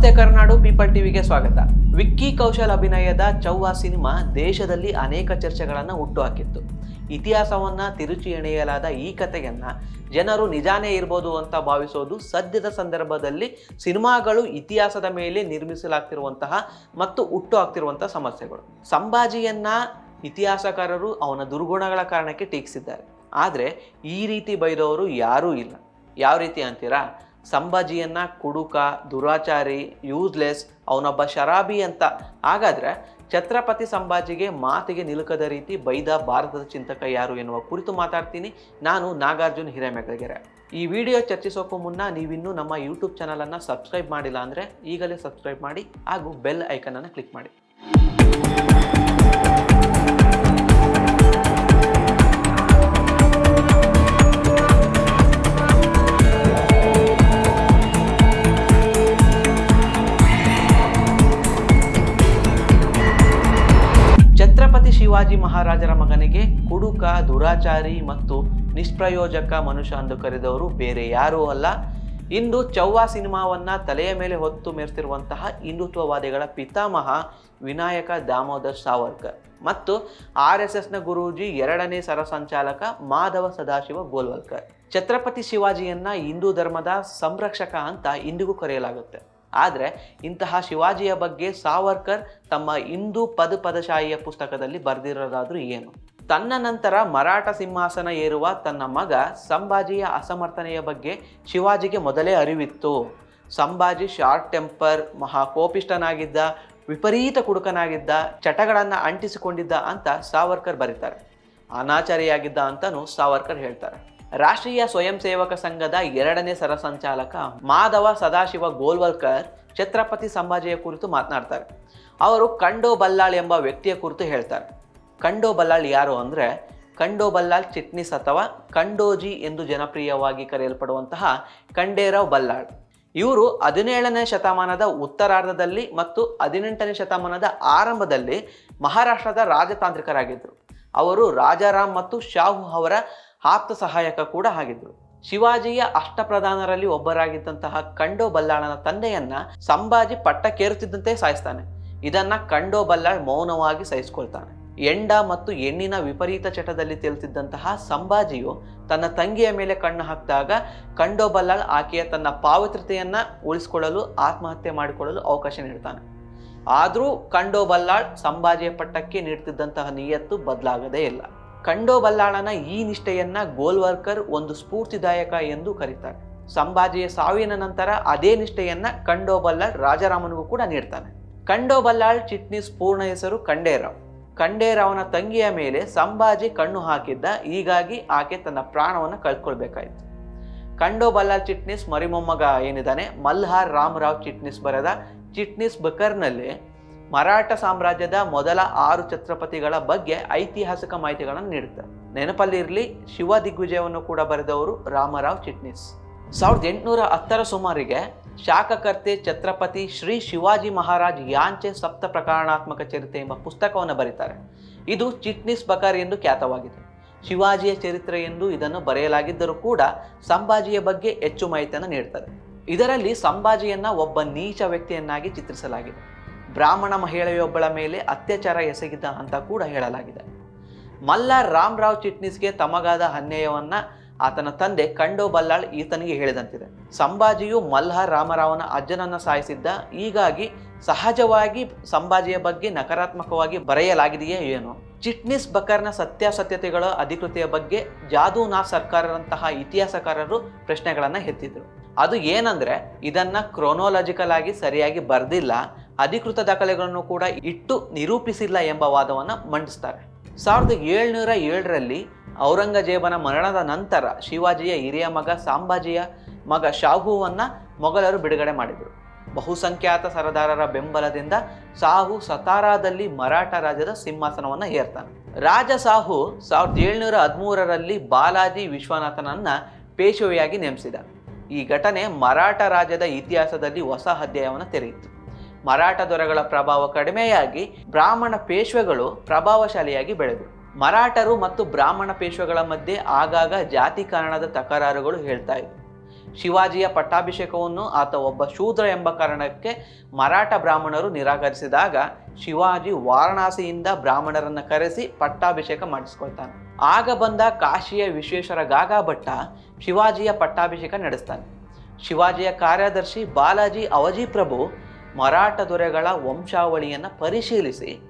ನಮಸ್ತೆ ಕರ್ನಾಡು ಪೀಪಲ್ ಟಿವಿಗೆ ಸ್ವಾಗತ. ವಿಕ್ಕಿ ಕೌಶಲ್ ಅಭಿನಯದ ಚೌವಾ ಸಿನಿಮಾ ದೇಶದಲ್ಲಿ ಅನೇಕ ಚರ್ಚೆಗಳನ್ನು ಹುಟ್ಟುಹಾಕಿತ್ತು. ಇತಿಹಾಸವನ್ನ ತಿರುಚಿ ಎಣೆಯಲಾದ ಈ ಕಥೆಯನ್ನ ಜನರು ನಿಜಾನೇ ಇರ್ಬೋದು ಅಂತ ಭಾವಿಸೋದು ಸದ್ಯದ ಸಂದರ್ಭದಲ್ಲಿ ಸಿನಿಮಾಗಳು ಇತಿಹಾಸದ ಮೇಲೆ ನಿರ್ಮಿಸಲಾಗ್ತಿರುವಂತಹ ಮತ್ತು ಹುಟ್ಟು ಹಾಕ್ತಿರುವಂತಹ ಸಮಸ್ಯೆಗಳು. ಸಂಭಾಜಿಯನ್ನ ಇತಿಹಾಸಕಾರರು ಅವನ ದುರ್ಗುಣಗಳ ಕಾರಣಕ್ಕೆ ಟೀಕಿಸಿದ್ದಾರೆ. ಆದರೆ ಈ ರೀತಿ ಬೈದವರು ಯಾರೂ ಇಲ್ಲ. ಯಾವ ರೀತಿ ಅಂತೀರಾ? ಸಂಭಾಜಿಯನ್ನ ಕುಡುಕ, ದುರಾಚಾರಿ ಯೂಸ್ಲೆಸ್ ಅವನೊಬ್ಬ ಶರಾಬಿ ಅಂತ. ಹಾಗಾದ್ರೆ ಛತ್ರಪತಿ ಸಂಭಾಜಿಗೆ ಮಾತಿಗೆ ನಿಲುಕದ ರೀತಿ ಬೈದ ಭಾರತದ ಚಿಂತಕ ಯಾರು ಎನ್ನುವ ಕುರಿತು ಮಾತಾಡ್ತೀನಿ. ನಾನು ನಾಗಾರ್ಜುನ್ ಹಿರೇಮೆಗಳಗೆರೆ ಈ ವಿಡಿಯೋ ಚರ್ಚಿಸೋಕ್ಕೂ ಮುನ್ನ ನೀವಿನ್ನೂ ನಮ್ಮ ಯೂಟ್ಯೂಬ್ ಚಾನಲನ್ನು ಸಬ್ಸ್ಕ್ರೈಬ್ ಮಾಡಿಲ್ಲ ಅಂದರೆ ಈಗಲೇ ಸಬ್ಸ್ಕ್ರೈಬ್ ಮಾಡಿ ಹಾಗೂ ಬೆಲ್ ಐಕನನ್ನು ಕ್ಲಿಕ್ ಮಾಡಿ. ದುರಾಚಾರಿ ಮತ್ತು ನಿಷ್ಪ್ರಯೋಜಕ ಮನುಷ್ಯ ಎಂದು ಕರೆದವರು ಬೇರೆ ಯಾರೂ ಅಲ್ಲ. ಇಂದು ಚೌವಾ ಸಿನಿಮಾವನ್ನ ತಲೆಯ ಮೇಲೆ ಹೊತ್ತು ಮೆರೆತಿರುವಂತಹ ಹಿಂದುತ್ವವಾದಿಗಳ ಪಿತಾಮಹ ವಿನಾಯಕ ದಾಮೋದರ್ ಸಾವರ್ಕರ್ ಮತ್ತು ಆರ್ ಎಸ್ ಎಸ್ನ ಗುರೂಜಿ ಎರಡನೇ ಸರಸಂಚಾಲಕ ಮಾಧವ ಸದಾಶಿವ ಗೋಲ್ವಲ್ಕರ್. ಛತ್ರಪತಿ ಶಿವಾಜಿಯನ್ನ ಹಿಂದೂ ಧರ್ಮದ ಸಂರಕ್ಷಕ ಅಂತ ಇಂದಿಗೂ ಕರೆಯಲಾಗುತ್ತೆ. ಆದರೆ ಇಂತಹ ಶಿವಾಜಿಯ ಬಗ್ಗೆ ಸಾವರ್ಕರ್ ತಮ್ಮ ಹಿಂದೂ ಪದ ಪದಶಾಹಿಯ ಪುಸ್ತಕದಲ್ಲಿ ಬರೆದಿರೋದಾದ್ರೂ ಏನು? ತನ್ನ ನಂತರ ಮರಾಠ ಸಿಂಹಾಸನ ಏರುವ ತನ್ನ ಮಗ ಸಂಭಾಜಿಯ ಅಸಮರ್ಥನೆಯ ಬಗ್ಗೆ ಶಿವಾಜಿಗೆ ಮೊದಲೇ ಅರಿವಿತ್ತು. ಸಂಭಾಜಿ ಶಾರ್ಟ್ ಟೆಂಪರ್ ಮಹಾ ಕೋಪಿಷ್ಟನಾಗಿದ್ದ ವಿಪರೀತ ಕುಡುಕನಾಗಿದ್ದ, ಚಟಗಳನ್ನು ಅಂಟಿಸಿಕೊಂಡಿದ್ದ ಅಂತ ಸಾವರ್ಕರ್ ಬರೀತಾರೆ. ಅನಾಚಾರಿಯಾಗಿದ್ದ ಅಂತಲೂ ಸಾವರ್ಕರ್ ಹೇಳ್ತಾರೆ. ರಾಷ್ಟ್ರೀಯ ಸ್ವಯಂ ಸೇವಕ ಸಂಘದ ಎರಡನೇ ಸರಸಂಚಾಲಕ ಮಾಧವ ಸದಾಶಿವ ಗೋಲ್ವಲ್ಕರ್ ಛತ್ರಪತಿ ಸಂಭಾಜಿಯ ಕುರಿತು ಮಾತನಾಡ್ತಾರೆ. ಅವರು ಕಂಡೋ ಬಲ್ಲಾಳ್ ಎಂಬ ವ್ಯಕ್ತಿಯ ಕುರಿತು ಹೇಳ್ತಾರೆ. ಕಂಡೋ ಬಲ್ಲಾಳ್ ಯಾರು ಅಂದರೆ ಕಂಡೋ ಬಲ್ಲಾಳ್ ಚಿಟ್ನಿಸ್ ಅಥವಾ ಕಂಡೋಜಿ ಎಂದು ಜನಪ್ರಿಯವಾಗಿ ಕರೆಯಲ್ಪಡುವಂತಹ ಖಂಡೇರಾವ್ ಬಲ್ಲಾಳ್. ಇವರು ಹದಿನೇಳನೇ ಶತಮಾನದ ಉತ್ತರಾರ್ಧದಲ್ಲಿ ಮತ್ತು ಹದಿನೆಂಟನೇ ಶತಮಾನದ ಆರಂಭದಲ್ಲಿ ಮಹಾರಾಷ್ಟ್ರದ ರಾಜತಾಂತ್ರಿಕರಾಗಿದ್ದರು. ಅವರು ರಾಜಾರಾಮ್ ಮತ್ತು ಶಾಹು ಅವರ ಆಪ್ತ ಸಹಾಯಕ ಕೂಡ ಆಗಿದ್ದರು. ಶಿವಾಜಿಯ ಅಷ್ಟಪ್ರಧಾನರಲ್ಲಿ ಒಬ್ಬರಾಗಿದ್ದಂತಹ ಕಂಡೋ ಬಲ್ಲಾಳನ ತಂದೆಯನ್ನ ಸಂಭಾಜಿ ಪಟ್ಟಕ್ಕೇರುತ್ತಿದ್ದಂತೆ ಸಾಯಿಸ್ತಾನೆ. ಇದನ್ನ ಕಂಡೋ ಬಲ್ಲಾಳ್ ಮೌನವಾಗಿ ಸಹಿಸ್ಕೊಳ್ತಾನೆ. ಎಂಡ ಮತ್ತು ಹೆಣ್ಣಿನ ವಿಪರೀತ ಚಟದಲ್ಲಿ ತೇಲ್ತಿದ್ದಂತಹ ಸಂಭಾಜಿಯು ತನ್ನ ತಂಗಿಯ ಮೇಲೆ ಕಣ್ಣು ಹಾಕಿದಾಗ ಕಂಡೋ ಬಲ್ಲಾಳ್ ಆಕೆಯ ತನ್ನ ಪಾವಿತ್ರತೆಯನ್ನ ಉಳಿಸಿಕೊಳ್ಳಲು, ಆತ್ಮಹತ್ಯೆ ಮಾಡಿಕೊಳ್ಳಲು ಅವಕಾಶ ನೀಡ್ತಾನೆ. ಆದರೂ ಕಂಡೋಬಲ್ಲಾಳ್ ಸಂಭಾಜಿಯ ಪಟ್ಟಕ್ಕೆ ನೀಡ್ತಿದ್ದಂತಹ ನಿಯತ್ತು ಬದಲಾಗದೇ ಇಲ್ಲ. ಕಂಡೋಬಲ್ಲಾಳನ ಈ ನಿಷ್ಠೆಯನ್ನ ಗೋಲ್ವರ್ಕರ್ ಒಂದು ಸ್ಫೂರ್ತಿದಾಯಕ ಎಂದು ಕರೀತಾರೆ. ಸಂಭಾಜಿಯ ಸಾವಿನ ನಂತರ ಅದೇ ನಿಷ್ಠೆಯನ್ನ ಕಂಡೋಬಲ್ಲಾಳ್ ರಾಜಾರಾಮನಿಗೂ ಕೂಡ ನೀಡ್ತಾನೆ. ಕಂಡೋಬಲ್ಲಾಳ್ ಚಿಟ್ನಿಸ್ ಪೂರ್ಣ ಹೆಸರು ಖಂಡೇರಾವ್ ಖಂಡೇರಾವ್ನ ತಂಗಿಯ ಮೇಲೆ ಸಂಭಾಜಿ ಕಣ್ಣು ಹಾಕಿದ್ದ, ಹೀಗಾಗಿ ಆಕೆ ತನ್ನ ಪ್ರಾಣವನ್ನು ಕಳ್ಕೊಳ್ಬೇಕಾಯಿತು. ಕಂಡೋ ಬಲ್ಲಾಲ್ ಚಿಟ್ನಿಸ್ ಮರಿಮೊಮ್ಮಗ ಏನಿದ್ದಾನೆ? ಮಲ್ಹಾರ್ ರಾಮರಾವ್ ಚಿಟ್ನಿಸ್ ಬರೆದ ಚಿಟ್ನಿಸ್ ಬಕರ್ನಲ್ಲಿ ಮರಾಠ ಸಾಮ್ರಾಜ್ಯದ ಮೊದಲ ಆರು ಛತ್ರಪತಿಗಳ ಬಗ್ಗೆ ಐತಿಹಾಸಿಕ ಮಾಹಿತಿಗಳನ್ನು ನೀಡುತ್ತಾರೆ ನೆನಪಲ್ಲಿರಲಿ ಶಿವ ದಿಗ್ವಿಜಯವನ್ನು ಕೂಡ ಬರೆದವರು ರಾಮರಾವ್ ಚಿಟ್ನಿಸ್. ಸಾವಿರದ ಎಂಟುನೂರ ಹತ್ತರ ಸುಮಾರಿಗೆ ಶಾಖಕರ್ತೆ ಛತ್ರಪತಿ ಶ್ರೀ ಶಿವಾಜಿ ಮಹಾರಾಜ್ ಯಾಂಚೆ ಸಪ್ತ ಪ್ರಕರಣಾತ್ಮಕ ಚರಿತ್ರೆ ಎಂಬ ಪುಸ್ತಕವನ್ನು ಬರೀತಾರೆ. ಇದು ಚಿಟ್ನಿಸ್ ಬಕರ್ ಎಂದು ಖ್ಯಾತವಾಗಿದೆ. ಶಿವಾಜಿಯ ಚರಿತ್ರೆ ಎಂದು ಇದನ್ನು ಬರೆಯಲಾಗಿದ್ದರೂ ಕೂಡ ಸಂಭಾಜಿಯ ಬಗ್ಗೆ ಹೆಚ್ಚು ಮಾಹಿತಿಯನ್ನು ನೀಡ್ತಾರೆ ಇದರಲ್ಲಿ ಸಂಭಾಜಿಯನ್ನ ಒಬ್ಬ ನೀಚ ವ್ಯಕ್ತಿಯನ್ನಾಗಿ ಚಿತ್ರಿಸಲಾಗಿದೆ. ಬ್ರಾಹ್ಮಣ ಮಹಿಳೆಯೊಬ್ಬಳ ಮೇಲೆ ಅತ್ಯಾಚಾರ ಎಸಗಿದ ಅಂತ ಕೂಡ ಹೇಳಲಾಗಿದೆ. ಮಲ್ಲಾರ್ ರಾಮರಾವ್ ಚಿಟ್ನಿಸ್ಗೆ ತಮಗಾದ ಅನ್ಯಾಯವನ್ನ ಆತನ ತಂದೆ ಕಂಡೋ ಬಲ್ಲಾಳ್ ಈತನಿಗೆ ಹೇಳಿದಂತಿದೆ. ಸಂಭಾಜಿಯು ಮಲ್ಹಾರ್ ರಾಮರಾವನ ಅಜ್ಜನನ್ನ ಸಾಯಿಸಿದ್ದ, ಹೀಗಾಗಿ ಸಹಜವಾಗಿ ಸಂಭಾಜಿಯ ಬಗ್ಗೆ ನಕಾರಾತ್ಮಕವಾಗಿ ಬರೆಯಲಾಗಿದೆಯೇ ಏನು? ಚಿಟ್ನಿಸ್ ಬಕರ್ನ ಸತ್ಯಾಸತ್ಯತೆಗಳ ಅಧಿಕೃತಿಯ ಬಗ್ಗೆ ಜಾದೂನಾ ಸರ್ಕಾರರಂತಹ ಇತಿಹಾಸಕಾರರು ಪ್ರಶ್ನೆಗಳನ್ನು ಎತ್ತಿದ್ರು. ಅದು ಏನಂದ್ರೆ, ಇದನ್ನ ಕ್ರೋನೋಲಾಜಿಕಲ್ ಆಗಿ ಸರಿಯಾಗಿ ಬರೆದಿಲ್ಲ, ಅಧಿಕೃತ ದಾಖಲೆಗಳನ್ನು ಕೂಡ ಇಟ್ಟು ನಿರೂಪಿಸಿಲ್ಲ ಎಂಬ ವಾದವನ್ನು ಮಂಡಿಸ್ತಾರೆ. ಸಾವಿರದ ಏಳ್ನೂರ ಏಳರಲ್ಲಿ ಔರಂಗಜೇಬನ ಮರಣದ ನಂತರ ಶಿವಾಜಿಯ ಹಿರಿಯ ಮಗ ಸಾಂಬಾಜಿಯ ಮಗ ಶಾಹುವನ್ನು ಮೊಘಲರು ಬಿಡುಗಡೆ ಮಾಡಿದರು. ಬಹುಸಂಖ್ಯಾತ ಸರದಾರರ ಬೆಂಬಲದಿಂದ ಸಾಹು ಸತಾರಾದಲ್ಲಿ ಮರಾಠ ರಾಜ್ಯದ ಸಿಂಹಾಸನವನ್ನು ಏರ್ತಾನೆ. ರಾಜ ಸಾಹು ಸಾವಿರದ ಏಳ್ನೂರ ಹದಿಮೂರರಲ್ಲಿ ಬಾಲಾಜಿ ವಿಶ್ವನಾಥನನ್ನ ಪೇಶವೆಯಾಗಿ ನೇಮಿಸಿದ. ಈ ಘಟನೆ ಮರಾಠ ರಾಜ್ಯದ ಇತಿಹಾಸದಲ್ಲಿ ಹೊಸ ಅಧ್ಯಾಯವನ್ನು ತೆರೆಯಿತು. ಮರಾಠ ದೊರೆಗಳ ಪ್ರಭಾವ ಕಡಿಮೆಯಾಗಿ ಬ್ರಾಹ್ಮಣ ಪೇಶ್ವೆಗಳು ಪ್ರಭಾವಶಾಲಿಯಾಗಿ ಬೆಳೆದರು. ಮರಾಠರು ಮತ್ತು ಬ್ರಾಹ್ಮಣ ಪೇಶ್ವಗಳ ಮಧ್ಯೆ ಆಗಾಗ ಜಾತಿ ಕಾರಣದ ತಕರಾರುಗಳು ಹೇಳ್ತಾ ಇದ್ವು. ಶಿವಾಜಿಯ ಪಟ್ಟಾಭಿಷೇಕವನ್ನು ಆತ ಒಬ್ಬ ಶೂದ್ರ ಎಂಬ ಕಾರಣಕ್ಕೆ ಮರಾಠ ಬ್ರಾಹ್ಮಣರು ನಿರಾಕರಿಸಿದಾಗ ಶಿವಾಜಿ ವಾರಣಾಸಿಯಿಂದ ಬ್ರಾಹ್ಮಣರನ್ನು ಕರೆಸಿ ಪಟ್ಟಾಭಿಷೇಕ ಮಾಡಿಸ್ಕೊಳ್ತಾನೆ. ಆಗ ಬಂದ ಕಾಶಿಯ ವಿಶ್ವೇಶ್ವರ ಗಾಗಾ ಭಟ್ಟ ಶಿವಾಜಿಯ ಪಟ್ಟಾಭಿಷೇಕ ನಡೆಸ್ತಾನೆ. ಶಿವಾಜಿಯ ಕಾರ್ಯದರ್ಶಿ ಬಾಲಾಜಿ ಅವಜಿ ಪ್ರಭು ಮರಾಠ ದೊರೆಗಳ ವಂಶಾವಳಿಯನ್ನು ಪರಿಶೀಲಿಸಿ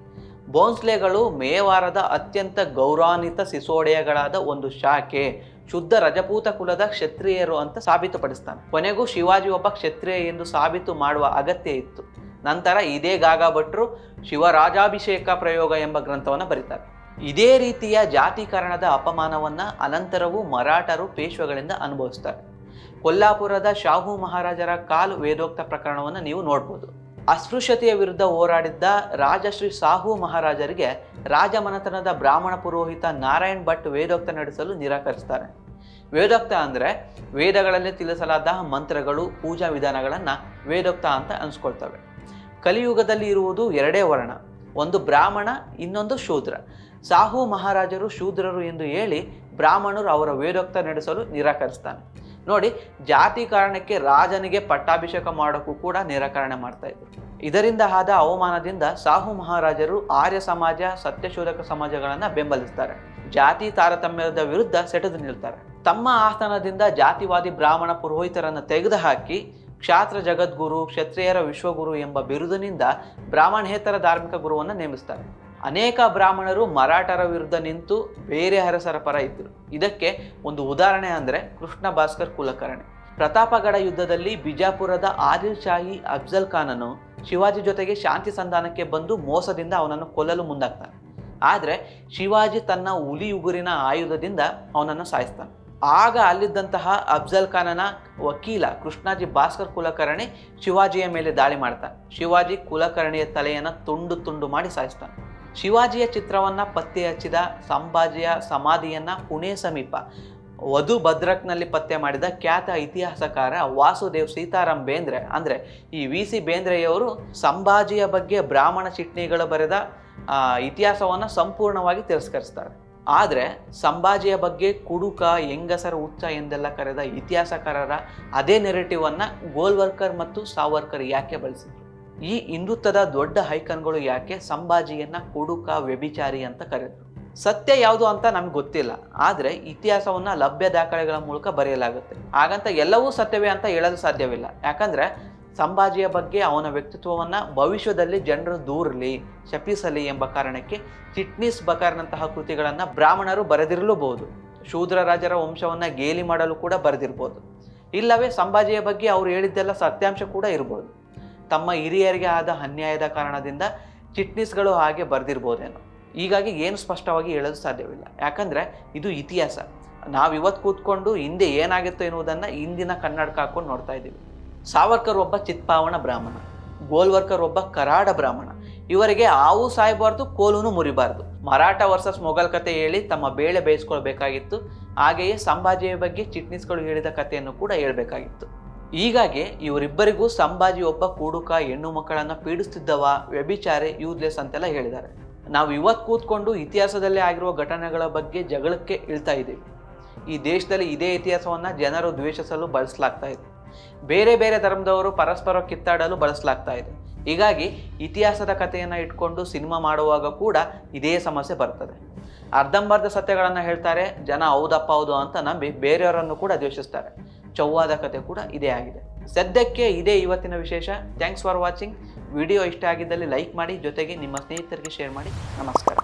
ಬೋನ್ಸ್ಲೆಗಳು ಮೇವಾರದ ಅತ್ಯಂತ ಗೌರವಾನ್ವಿತ ಸಿಸೋಡೆಯಗಳಾದ ಒಂದು ಶಾಖೆ ಶುದ್ಧ ರಜಪೂತ ಕುಲದ ಕ್ಷತ್ರಿಯರು ಅಂತ ಸಾಬೀತುಪಡಿಸ್ತಾನೆ. ಕೊನೆಗೂ ಶಿವಾಜಿ ಒಬ್ಬ ಕ್ಷತ್ರಿಯ ಎಂದು ಸಾಬೀತು ಮಾಡುವ ಅಗತ್ಯ ಇತ್ತು. ನಂತರ ಇದೇ ಗಾಗ ಭಟ್ರು ಶಿವರಾಜಾಭಿಷೇಕ ಪ್ರಯೋಗ ಎಂಬ ಗ್ರಂಥವನ್ನು ಬರೀತಾರೆ. ಇದೇ ರೀತಿಯ ಜಾತೀಕರಣದ ಅಪಮಾನವನ್ನು ಅನಂತರವೂ ಮರಾಠರು ಪೇಶ್ವೆಗಳಿಂದ ಅನುಭವಿಸ್ತಾರೆ. ಕೊಲ್ಲಾಪುರದ ಶಾಹು ಮಹಾರಾಜರ ಕಾಲು ವೇದೋಕ್ತ ಪ್ರಕರಣವನ್ನು ನೀವು ನೋಡ್ಬೋದು. ಅಸ್ಪೃಶ್ಯತೆಯ ವಿರುದ್ಧ ಹೋರಾಡಿದ್ದ ರಾಜಶ್ರೀ ಸಾಹು ಮಹಾರಾಜರಿಗೆ ರಾಜಮನೆತನದ ಬ್ರಾಹ್ಮಣ ಪುರೋಹಿತ ನಾರಾಯಣ್ ಭಟ್ ವೇದೋಕ್ತ ನಡೆಸಲು ನಿರಾಕರಿಸ್ತಾರೆ. ವೇದೋಕ್ತ ಅಂದರೆ ವೇದಗಳಲ್ಲಿ ತಿಳಿಸಲಾದ ಮಂತ್ರಗಳು, ಪೂಜಾ ವಿಧಾನಗಳನ್ನು ವೇದೋಕ್ತ ಅಂತ ಅನಿಸ್ಕೊಳ್ತವೆ. ಕಲಿಯುಗದಲ್ಲಿ ಇರುವುದು ಎರಡೇ ವರ್ಣ, ಒಂದು ಬ್ರಾಹ್ಮಣ, ಇನ್ನೊಂದು ಶೂದ್ರ. ಸಾಹು ಮಹಾರಾಜರು ಶೂದ್ರರು ಎಂದು ಹೇಳಿ ಬ್ರಾಹ್ಮಣರು ಅವರ ವೇದೋಕ್ತ ನಡೆಸಲು ನಿರಾಕರಿಸ್ತಾನೆ ನೋಡಿ, ಜಾತಿ ಕಾರಣಕ್ಕೆ ರಾಜನಿಗೆ ಪಟ್ಟಾಭಿಷೇಕ ಮಾಡೋಕ್ಕೂ ಕೂಡ ನಿರಾಕರಣೆ ಮಾಡ್ತಾ ಇದ್ರು. ಇದರಿಂದ ಆದ ಅವಮಾನದಿಂದ ಸಾಹು ಮಹಾರಾಜರು ಆರ್ಯ ಸಮಾಜ, ಸತ್ಯಶೋಧಕ ಸಮಾಜಗಳನ್ನು ಬೆಂಬಲಿಸ್ತಾರೆ. ಜಾತಿ ತಾರತಮ್ಯದ ವಿರುದ್ಧ ಸೆಟೆದು ನಿಲ್ತಾರೆ. ತಮ್ಮ ಆಸ್ಥಾನದಿಂದ ಜಾತಿವಾದಿ ಬ್ರಾಹ್ಮಣ ಪುರೋಹಿತರನ್ನು ತೆಗೆದುಹಾಕಿ ಕ್ಷಾತ್ರ ಜಗದ್ಗುರು, ಕ್ಷತ್ರಿಯರ ವಿಶ್ವಗುರು ಎಂಬ ಬಿರುದಿನಿಂದ ಬ್ರಾಹ್ಮಣೇತರ ಧಾರ್ಮಿಕ ಗುರುವನ್ನು ನೇಮಿಸ್ತಾರೆ. ಅನೇಕ ಬ್ರಾಹ್ಮಣರು ಮರಾಠರ ವಿರುದ್ಧ ನಿಂತು ಬೇರೆ ಅರಸರ ಪರ ಇದ್ದರು. ಇದಕ್ಕೆ ಒಂದು ಉದಾಹರಣೆ ಅಂದರೆ ಕೃಷ್ಣ ಭಾಸ್ಕರ್ ಕುಲಕರ್ಣಿ. ಪ್ರತಾಪಗಡ ಯುದ್ಧದಲ್ಲಿ ಬಿಜಾಪುರದ ಆದಿಲ್ ಶಾಹಿ ಅಫ್ಜಲ್ ಖಾನನು ಶಿವಾಜಿ ಜೊತೆಗೆ ಶಾಂತಿ ಸಂಧಾನಕ್ಕೆ ಬಂದು ಮೋಸದಿಂದ ಅವನನ್ನು ಕೊಲ್ಲಲು ಮುಂದಾಗ್ತಾನೆ. ಆದರೆ ಶಿವಾಜಿ ತನ್ನ ಹುಲಿ ಉಗುರಿನ ಆಯುಧದಿಂದ ಅವನನ್ನು ಸಾಯಿಸ್ತಾನೆ. ಆಗ ಅಲ್ಲಿದ್ದಂತಹ ಅಫ್ಜಲ್ ಖಾನನ ವಕೀಲ ಕೃಷ್ಣಾಜಿ ಭಾಸ್ಕರ್ ಕುಲಕರ್ಣಿ ಶಿವಾಜಿಯ ಮೇಲೆ ದಾಳಿ ಮಾಡ್ತಾನೆ. ಶಿವಾಜಿ ಕುಲಕರ್ಣಿಯ ತಲೆಯನ್ನು ತುಂಡು ತುಂಡು ಮಾಡಿ ಸಾಯಿಸ್ತಾನೆ. ಶಿವಾಜಿಯ ಚಿತ್ರವನ್ನ ಪತ್ತೆ ಹಚ್ಚಿದ ಸಂಭಾಜಿಯ ಸಮಾಧಿಯನ್ನ ಪುಣೆ ಸಮೀಪ ವಧು ಭದ್ರಕ್ನಲ್ಲಿ ಪತ್ತೆ ಮಾಡಿದ ಖ್ಯಾತ ಇತಿಹಾಸಕಾರ ವಾಸುದೇವ್ ಸೀತಾರಾಮ್ ಬೇಂದ್ರೆ. ಅಂದರೆ ಈ ವಿ ಸಿ ಬೇಂದ್ರೆಯವರು ಸಂಭಾಜಿಯ ಬಗ್ಗೆ ಬ್ರಾಹ್ಮಣ ಚಿಟ್ನಿಗಳು ಬರೆದ ಇತಿಹಾಸವನ್ನು ಸಂಪೂರ್ಣವಾಗಿ ತಿರಸ್ಕರಿಸ್ತಾರೆ. ಆದರೆ ಸಂಭಾಜಿಯ ಬಗ್ಗೆ ಕುಡುಕ, ಹೆಂಗಸರ ಉಚ್ಚ ಎಂದೆಲ್ಲ ಕರೆದ ಇತಿಹಾಸಕಾರರ ಅದೇ ನೆರೆಟಿವನ್ನು ಗೋಲ್ವರ್ಕರ್ ಮತ್ತು ಸಾವರ್ಕರ್ ಯಾಕೆ ಬಳಸಿದ್ರು? ಈ ಹಿಂದುತ್ವದ ದೊಡ್ಡ ಹೈಕನ್ಗಳು ಯಾಕೆ ಸಂಭಾಜಿಯನ್ನ ಕುಡುಕ, ವ್ಯಭಿಚಾರಿ ಅಂತ ಕರೆದ್ರು? ಸತ್ಯ ಯಾವುದು ಅಂತ ನಮ್ಗೆ ಗೊತ್ತಿಲ್ಲ. ಆದರೆ ಇತಿಹಾಸವನ್ನ ಲಭ್ಯ ದಾಖಲೆಗಳ ಮೂಲಕ ಬರೆಯಲಾಗುತ್ತೆ. ಹಾಗಂತ ಎಲ್ಲವೂ ಸತ್ಯವೇ ಅಂತ ಹೇಳಲು ಸಾಧ್ಯವಿಲ್ಲ. ಯಾಕಂದ್ರೆ ಸಂಭಾಜಿಯ ಬಗ್ಗೆ ಅವನ ವ್ಯಕ್ತಿತ್ವವನ್ನ ಭವಿಷ್ಯದಲ್ಲಿ ಜನರು ದೂರಲಿ ಶಪಿಸಲಿ ಎಂಬ ಕಾರಣಕ್ಕೆ ಚಿಟ್ನೀಸ್ ಬಕಾರ್ನಂತಹ ಕೃತಿಗಳನ್ನು ಬ್ರಾಹ್ಮಣರು ಬರೆದಿರಲೂಬಹುದು. ಶೂದ್ರ ರಾಜರ ವಂಶವನ್ನ ಗೇಲಿ ಮಾಡಲು ಕೂಡ ಬರೆದಿರ್ಬೋದು. ಇಲ್ಲವೇ ಸಂಭಾಜಿಯ ಬಗ್ಗೆ ಅವರು ಹೇಳಿದ್ದೆಲ್ಲ ಸತ್ಯಾಂಶ ಕೂಡ ಇರ್ಬೋದು. ತಮ್ಮ ಹಿರಿಯರಿಗೆ ಆದ ಅನ್ಯಾಯದ ಕಾರಣದಿಂದ ಚಿಟ್ನೀಸ್ಗಳು ಹಾಗೆ ಬರೆದಿರ್ಬೋದೇನೋ. ಹೀಗಾಗಿ ಏನು ಸ್ಪಷ್ಟವಾಗಿ ಹೇಳಲು ಸಾಧ್ಯವಿಲ್ಲ. ಯಾಕಂದರೆ ಇದು ಇತಿಹಾಸ. ನಾವು ಇವತ್ತು ಕೂತ್ಕೊಂಡು ಹಿಂದೆ ಏನಾಗಿತ್ತು ಎನ್ನುವುದನ್ನು ಇಂದಿನ ಕನ್ನಡಕ ಹಾಕೊಂಡು ನೋಡ್ತಾ ಇದ್ದೀವಿ. ಸಾವರ್ಕರ್ ಒಬ್ಬ ಚಿತ್ಪಾವಣ ಬ್ರಾಹ್ಮಣ, ಗೋಲ್ವರ್ಕರ್ ಒಬ್ಬ ಕರಾಡ ಬ್ರಾಹ್ಮಣ. ಇವರಿಗೆ ಹಾವು ಸಾಯಬಾರ್ದು ಕೋಲೂ ಮುರಿಬಾರ್ದು. ಮರಾಠ ವರ್ಸಸ್ ಮೊಘಲ್ ಕತೆ ಹೇಳಿ ತಮ್ಮ ಬೇಳೆ ಬೇಯಿಸ್ಕೊಳ್ಬೇಕಾಗಿತ್ತು. ಹಾಗೆಯೇ ಸಂಭಾಜಿಯ ಬಗ್ಗೆ ಚಿಟ್ನೀಸ್ಗಳು ಹೇಳಿದ ಕಥೆಯನ್ನು ಕೂಡ ಹೇಳಬೇಕಾಗಿತ್ತು. ಹೀಗಾಗಿ ಇವರಿಬ್ಬರಿಗೂ ಸಂಭಾಜಿ ಒಬ್ಬ ಕೂಡುಕ ಹೆಣ್ಣು ಮಕ್ಕಳನ್ನು ಪೀಡಿಸ್ತಿದ್ದವ, ವ್ಯಭಿಚಾರೆ ಯೂತ್ಲೆಸ್ ಅಂತೆಲ್ಲ ಹೇಳಿದ್ದಾರೆ. ನಾವು ಇವತ್ತು ಕೂತ್ಕೊಂಡು ಇತಿಹಾಸದಲ್ಲೇ ಆಗಿರುವ ಘಟನೆಗಳ ಬಗ್ಗೆ ಜಗಳಕ್ಕೆ ಇಳ್ತಾ ಇದ್ದೀವಿ. ಈ ದೇಶದಲ್ಲಿ ಇದೇ ಇತಿಹಾಸವನ್ನು ಜನರು ದ್ವೇಷಿಸಲು ಬಳಸಲಾಗ್ತಾ ಇದೆ. ಬೇರೆ ಬೇರೆ ಧರ್ಮದವರು ಪರಸ್ಪರ ಕಿತ್ತಾಡಲು ಬಳಸಲಾಗ್ತಾ ಇದೆ. ಹೀಗಾಗಿ ಇತಿಹಾಸದ ಕಥೆಯನ್ನು ಇಟ್ಕೊಂಡು ಸಿನಿಮಾ ಮಾಡುವಾಗ ಕೂಡ ಇದೇ ಸಮಸ್ಯೆ ಬರ್ತದೆ. ಅರ್ಧಂಬರ್ಧ ಸತ್ಯಗಳನ್ನು ಹೇಳ್ತಾರೆ, ಜನ ಹೌದಪ್ಪ ಹೌದು ಅಂತ ನಂಬಿ ಬೇರೆಯವರನ್ನು ಕೂಡ ದ್ವೇಷಿಸ್ತಾರೆ. ಚೌವಾದ ಕತೆ ಕೂಡ ಇದೇ ಆಗಿದೆ. ಸದ್ಯಕ್ಕೆ ಇದೇ ಇವತ್ತಿನ ವಿಶೇಷ. ಥ್ಯಾಂಕ್ಸ್ ಫಾರ್ ವಾಚಿಂಗ್ ವಿಡಿಯೋ ಇಷ್ಟ ಆಗಿದ್ದಲ್ಲಿ ಲೈಕ್ ಮಾಡಿ, ಜೊತೆಗೆ ನಿಮ್ಮ ಸ್ನೇಹಿತರಿಗೆ ಶೇರ್ ಮಾಡಿ. ನಮಸ್ಕಾರ.